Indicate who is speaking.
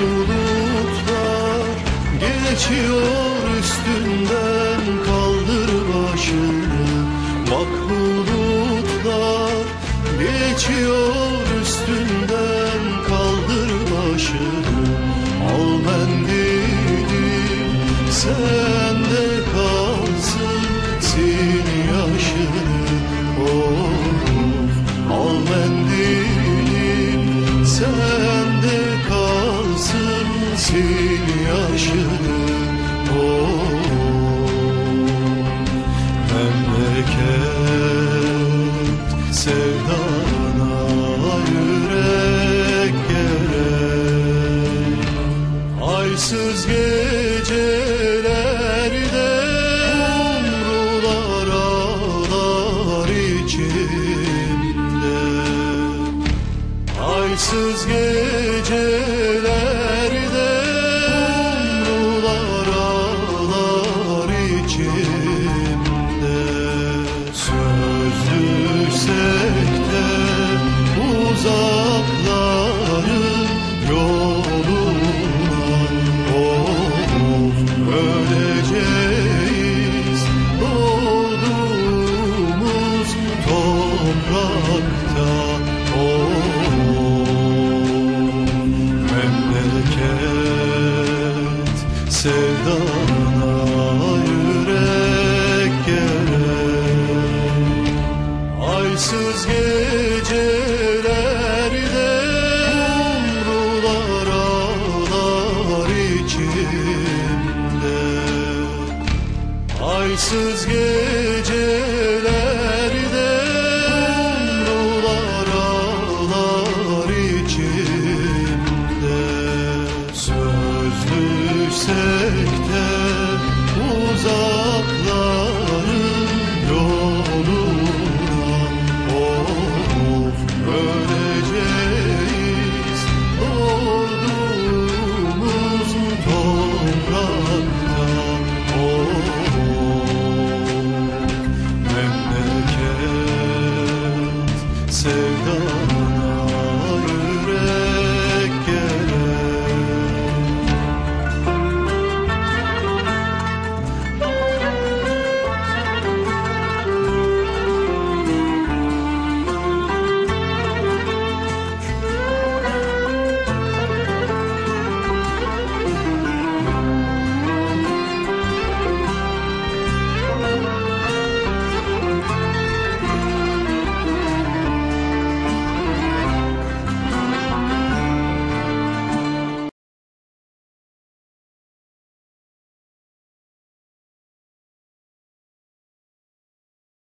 Speaker 1: bulutlar geçiyor üstünden kaldır başını. Bak bulutlar geçiyor üstünden kaldır başını. Al mendili sende kalsın sil yaşını. Of al mendilim sende kalsın sil yaşını Of memleket sevdana yürek gerek Aysız gecelerde umrular ağlar içimde Aysız gecelerde sevdana yürek gerek Aysız gecelerde umrular ağlar içimde. Aysız geceler Yüksekte uzakların yoluna Of öleceğiz. Ordumuz toprakta. Of memleket sevdana